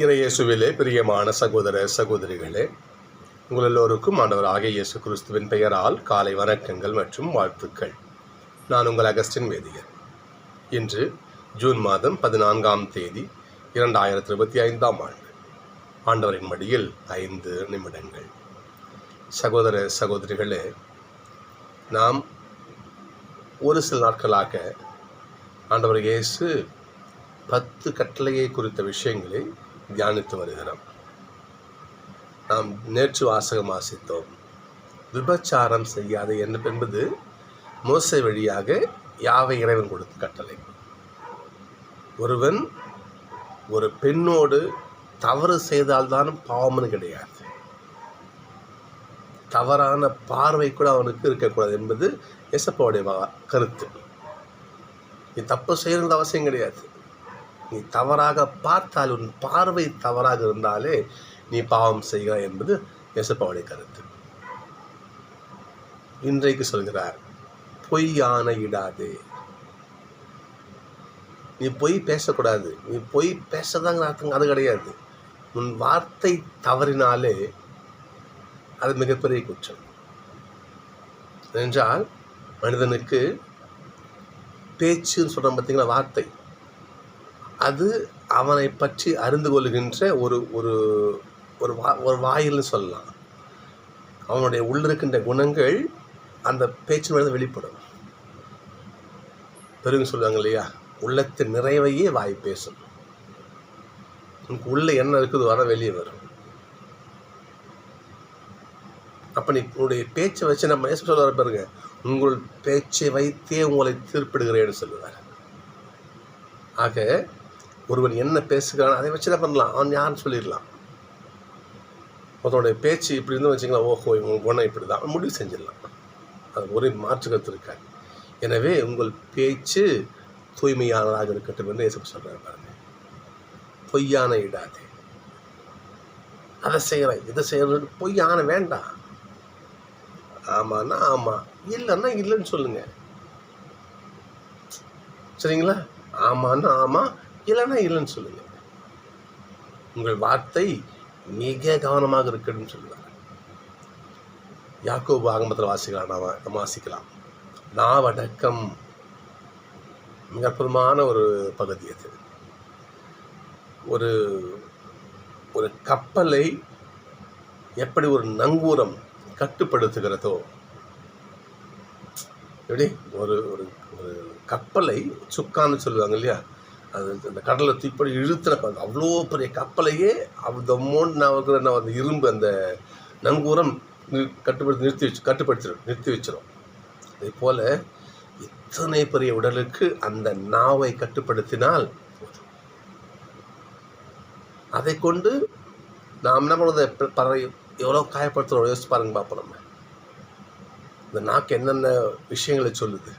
இறையேசுவிலே பிரியமான சகோதர சகோதரிகளே உங்கள் எல்லோருக்கும் ஆண்டவர் ஆகிய இயேசு கிறிஸ்துவின் பெயரால் காலை வணக்கங்கள் மற்றும் வாழ்த்துக்கள். நான் உங்கள் அகஸ்டின் வேதியர். இன்று ஜூன் மாதம் பதினான்காம் தேதி இரண்டாயிரத்தி இருபத்தி ஐந்தாம் ஆண்டு. ஆண்டவரின் மடியில் ஐந்து நிமிடங்கள். சகோதர சகோதரிகளே நாம் ஒரு சில நாட்களாக ஆண்டவர் இயேசு பத்து கட்டளையை குறித்த விஷயங்களை தியானித்து வருகிறோம். நாம் நேற்று வாசகம் வாசித்தோம். விபச்சாரம் செய்யாத என்ன என்பது மோசை வழியாக யாவை இறைவன் கொடுத்த கட்டளை. ஒருவன் ஒரு பெண்ணோடு தவறு செய்தால்தான் பாவம்னு கிடையாது. தவறான பார்வை கூட அவனுக்கு இருக்கக்கூடாது என்பது எசப்பாவுடைய கருத்து. நீ தப்பு செய்யறது அவசியம் கிடையாது. நீ தவறாக பார்த்தால் உன் பார்வை தவறாக இருந்தாலே நீ பாவம் செய்கிறாய் என்பது எசப்பாவுடைய கருத்து. இன்றைக்கு சொல்கிறார் பொய் யானை இடாதே நீ பொய் பேசக்கூடாது. நீ பொய் பேசதாங்கிற அர்த்தம் அது கிடையாது. உன் வார்த்தை தவறினாலே அது மிகப்பெரிய குற்றம். என்றால் மனிதனுக்கு பேச்சுன்னு சொல்கிறோம் பார்த்தீங்களா வார்த்தை. அது அவனை பற்றி அறிந்து கொள்கின்ற ஒரு ஒரு ஒரு வா ஒரு வாயில்னு சொல்லலாம். அவனுடைய உள்ளிருக்கின்ற குணங்கள் அந்த பேச்சு மேலே வெளிப்படும். பெருங்க சொல்லுவாங்க இல்லையா? உள்ளத்தின் நிறைவையே வாய் பேசும். உனக்கு உள்ளே என்ன இருக்குது வர வெளியே வரும். அப்போ நீ உன்னுடைய பேச்சை வச்சு நம்ம ஏசு சொல்லுவார் பாருங்க? உங்கள் பேச்சை வைத்தே உங்களை தீர்ப்பிடுகிறேன்னு சொல்லுவார். ஆக ஒருவன் என்ன பேசுகிறான் அதை வச்சு தான் பண்ணலாம். அவன் யாருன்னு சொல்லிடலாம். ஒருத்தனுடைய பேச்சு இப்படி இருந்து வச்சிங்களா ஓஹோ இவங்க குணம் இப்படி தான் முடிவு செஞ்சிடலாம். அது ஒரே மாற்று கருத்து இருக்காது. எனவே உங்கள் பேச்சு தூய்மையானதாக இருக்கட்டும் என்று இயேசு சொல்கிறார் பாருங்க. பொய்யான இடாதே. அதை செய்கிறேன் இதை செய்கிறது பொய்யான வேண்டாம் ஆமான்னா ஆமாம் இல்லைன்னா இல்லைன்னு சொல்லுங்க. சரிங்களா? ஆமான்னா ஆமாம் இல்லைன்னா இல்லைன்னு சொல்லுங்க. உங்கள் வார்த்தை மிக கவனமாக இருக்கணும்னு சொல்லுவாங்க. யாக்கோபு ஆகமத்தில் வாசிக்கலாம் நாம் நம்ம வாசிக்கலாம். நாவடக்கம் மிக அற்புதமான ஒரு பகுதி அது. ஒரு ஒரு கப்பலை எப்படி ஒரு நங்கூரம் கட்டுப்படுத்துகிறதோ எப்படி? ஒரு ஒரு ஒரு கப்பலை சுக்கான்னு சொல்லுவாங்க இல்லையா? அது அந்த கடலை தீப்படி இழுத்துன அவ்வளோ பெரிய கப்பலையே அந்த மோன் நான் அந்த இரும்பு அந்த நங்கூரம் கட்டுப்படுத்தி நிறுத்தி வச்சு கட்டுப்படுத்திடும் நிறுத்தி வச்சிடும் அதே போல் இத்தனை பெரிய உடலுக்கு அந்த நாவை கட்டுப்படுத்தினால் போதும். அதை கொண்டு நாம் என்ன பண்ணுறது? பறவை எவ்வளோ காயப்படுத்துகிறோம் யோசிச்சு பாருங்க பார்ப்போம் நம்ம. இந்த நாக்கு என்னென்ன விஷயங்களை சொல்லுது?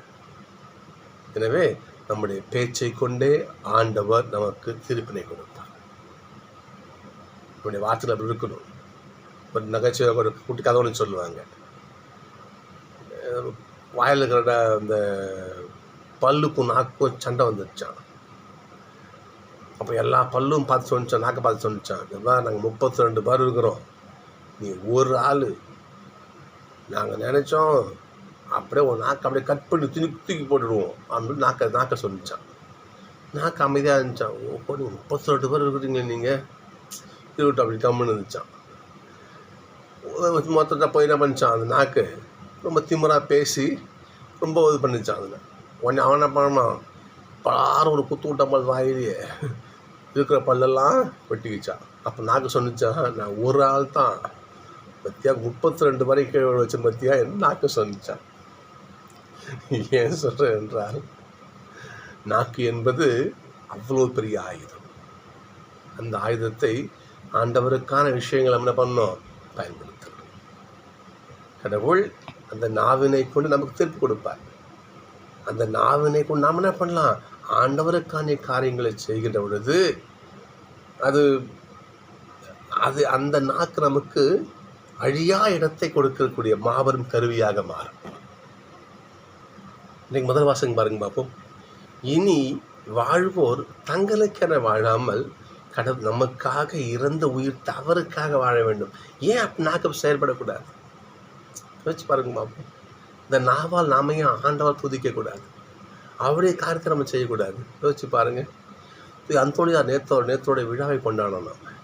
எனவே நம்முடைய பேச்சை கொண்டே ஆண்டவர் நமக்கு திருப்பினை கொடுப்பார் நம்முடைய வார்த்தைகள் அப்படி இருக்கணும். ஒரு நகைச்சுவை ஒரு குட்டி கதை ஒன்று சொல்லுவாங்க. வாயில் இருக்கிற அந்த பல்லுக்கும் நாக்கும் சண்டை வந்துடுச்சான் அப்போ எல்லா பல்லும் பார்த்து சொன்னிச்சான் நாக்கை பார்த்து சொன்னிச்சான். இதுதான் நாங்கள் முப்பத்தி ரெண்டு பேர் இருக்கிறோம். நீ ஒரு ஆள். நாங்கள் நினச்சோம் அப்படியே ஒரு நாக்கை அப்படியே கட் பண்ணி தூக்கி தூக்கி போட்டுடுவோம். அப்படின்னு நாக்கை நாக்கை சொல்லிச்சான். நாக்கு அமைதியாக இருந்துச்சான் ஓ நீ முப்பத்தி ரெண்டு பேர் இருக்கிறீங்க நீங்கள் இருக்கட்டும் அப்படி கம்முன்னு இருந்துச்சான் மொத்தத்தை போய் என்ன பண்ணிச்சான் அந்த நாக்கு? ரொம்ப திமராக பேசி ரொம்ப இது பண்ணிச்சான் அதில். உடனே அவன் என்ன பண்ணான்? பலாரும் ஒரு குத்து விட்ட மாதிரி வாயிலேயே இருக்கிற பல்லெல்லாம் வெட்டிக்கிச்சான் அப்போ நாக்கு சொன்னிச்சான் நான் ஒரு ஆள் தான். பத்தியா முப்பத்தி ரெண்டு வரை கீழே வச்ச பத்தியா? என்ன நாக்கு சொன்னிச்சான் ஏன் சொல்கிறேன் என்றால் நாக்கு என்பது அவ்வளோ பெரிய ஆயுதம். அந்த ஆயுதத்தை ஆண்டவருக்கான விஷயங்கள் என்ன பண்ணோம்? பயன்படுத்தணும் கடவுள் அந்த நாவினை கொண்டு நமக்கு தீர்ப்பு கொடுப்பார். அந்த நாவினை கொண்டு நாம் என்ன பண்ணலாம்? ஆண்டவருக்கான காரியங்களை செய்கின்ற பொழுது அது அது அந்த நாக்கு நமக்கு அழியா இடத்தை கொடுக்கக்கூடிய மாபெரும் கருவியாக மாறும். இன்றைக்கு முதல் வாசகம் பாருங்க பார்ப்போம் இனி வாழ்வோர் தங்களுக்கென வாழாமல் கடவுள் நமக்காக இறந்த உயிர் தவறுக்காக வாழ வேண்டும். ஏன் அப்படி நாக்கம் செயல்படக்கூடாது யோசிச்சு பாருங்க பார்ப்போம் இந்த நாவால் நாமையும் ஆண்டவால் துதிக்கக்கூடாது அவருடைய காரியத்தை நம்ம செய்யக்கூடாது. யோசிச்சு பாருங்கள் இது அந்தோனியா நேத்தோட நேத்தோடைய விழாவை கொண்டாடணும் நாம.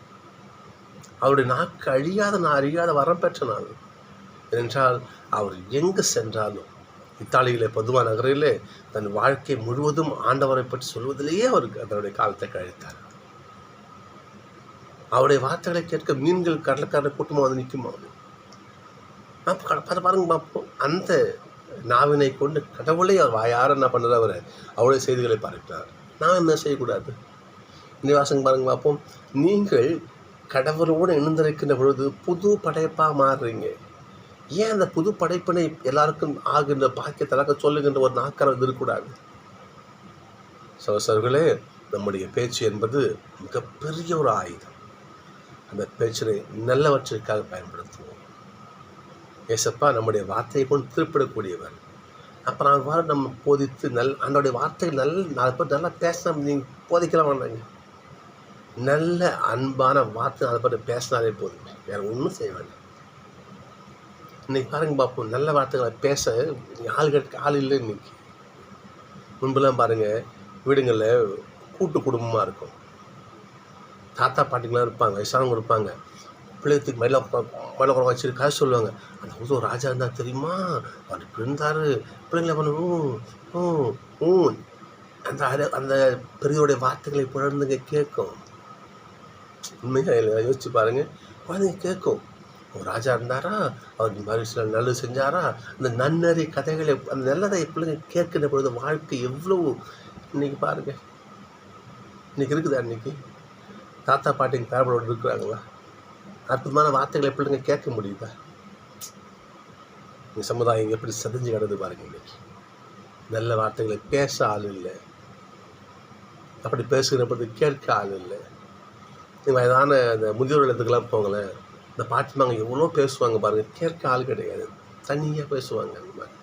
அவருடைய நாக்கு அழியாத நான் அறியாத வரம் பெற்ற நாள். என்றால் அவர் எங்கு சென்றாலும் இத்தாலியிலே பொதுவா நகரிலே தன் வாழ்க்கை முழுவதும் ஆண்டவரை பற்றி சொல்வதிலேயே அவருக்கு அதனுடைய காலத்தை கழித்தார். அவருடைய வார்த்தைகளை கேட்க மீன்கள் கடற்கரை கூட்டமாக வந்து நிற்குமா அப்போ பார்த்து பாருங்க பார்ப்போம் அந்த நாவினை கொண்டு கடவுளை அவர் வாயார என்ன பண்ணுறாரு அவர்? அவருடைய செய்திகளை பார்க்கிறார் நான் என்ன செய்யக்கூடாது? இந்த வாசங்க பாருங்க பார்ப்போம் நீங்கள் கடவுளோடு இணைந்திருக்கின்ற பொழுது புது படைப்பாக மாறுறீங்க. ஏன் அந்த புது படைப்பினை எல்லாருக்கும் ஆகின்ற பாக்கியத்தலாக சொல்லுகின்ற ஒரு நாக்கரம் இருக்கக்கூடாது? சகோசர்களே நம்முடைய பேச்சு என்பது மிகப்பெரிய ஒரு ஆயுதம். அந்த பேச்சினை நல்லவற்றிற்காக பயன்படுத்துவோம். ஏசப்பா நம்முடைய வார்த்தையை கொண்டு திருப்பிடக்கூடியவர். அப்புறம் அவ்வாறு நம்ம போதித்து நல் அன்றைய வார்த்தைகள் நல்ல நாலு பேர் நல்லா பேசினா நீங்கள் போதிக்கலாம் வேண்டாங்க நல்ல அன்பான வார்த்தை நாலு பேர் பேசினாலே போதும். வேறு ஒன்றும் செய்ய வேண்டாம். இன்னைக்கு பாருங்க பார்ப்போம் நல்ல வார்த்தைகளை பேச ஆள் கிடைக்க ஆள் இல்லை இன்னைக்கு முன்பெல்லாம் பாருங்கள் வீடுங்களில் கூட்டு குடும்பமாக இருக்கும். தாத்தா பாட்டிங்களாம் இருப்பாங்க வயசானவங்க இருப்பாங்க. பிள்ளைகளுக்கு மயில மயில குறை வச்சு காசு சொல்லுவாங்க. அந்த ஊர் ஒரு ராஜா இருந்தால் தெரியுமா? அவர் இருந்தார். பிள்ளைங்களை பண்ணுவோம் ஊ அந்த அந்த பெரியவருடைய வார்த்தைகளை குழந்தைங்க கேட்கும். உண்மையாக யோசிச்சு பாருங்கள் குழந்தைங்க கேட்கும். ஒரு ராஜா இருந்தாரா? அவர் இந்த மாதிரி சில நல்லது செஞ்சாரா? அந்த நன்னறி கதைகளை அந்த நல்லதை பிள்ளைங்க கேட்கின்ற பொழுது வாழ்க்கை எவ்வளவு இன்னைக்கு பாருங்க. இன்னைக்கு இருக்குதா இன்னைக்கு? தாத்தா பாட்டிங்க பேரப்படோடு இருக்கிறாங்களா? அற்புதமான வார்த்தைகளை பிள்ளைங்க கேட்க முடியுதா? இந்த சமுதாயம் எப்படி சதிஞ்சு கிடந்து பாருங்க இன்னைக்கு. நல்ல வார்த்தைகளை பேச ஆள் இல்லை. அப்படி பேசுகிற பொழுது கேட்க ஆள் இல்லை. நீங்கள் வயதான இந்த முதியோர் இல்லத்துக்கெல்லாம் போங்களேன். இந்த பாட்டிமாங்க எவ்வளோ பேசுவாங்க பாருங்கள் கேட்க ஆள் கிடையாது. தனியாக பேசுவாங்க அந்த மாதிரி.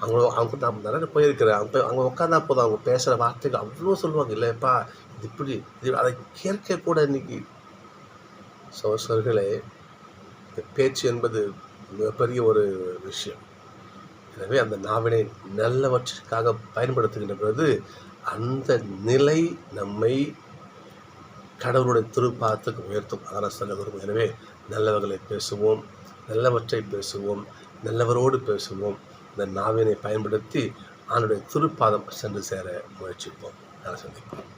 அவங்க அவங்க நான் நிறைய போயிருக்கிறேன். அவங்க போய் அவங்க உட்காந்தா போதும் அவங்க பேசுகிற வார்த்தைகள் அவ்வளோ சொல்லுவாங்க. இல்லைப்பா இது இப்படி இது அதை கேட்க கூட இன்னைக்கு சோசர்களே இந்த பேச்சு என்பது மிகப்பெரிய ஒரு விஷயம். எனவே அந்த நாவினை நல்லவற்றிற்காக பயன்படுத்துகின்ற பொழுது அந்த நிலை நம்மை கடவுளுடைய திருப்பாத்துக்கு உயர்த்தும் அதனால் சொல்ல விரும்பும் எனவே நல்லவர்களை பேசுவோம் நல்லவற்றை பேசுவோம் நல்லவரோடு பேசுவோம். இந்த நாவினை பயன்படுத்தி அவனுடைய திருப்பாதம் சென்று சேர முயற்சிப்போம். நல்லா சந்திப்போம்.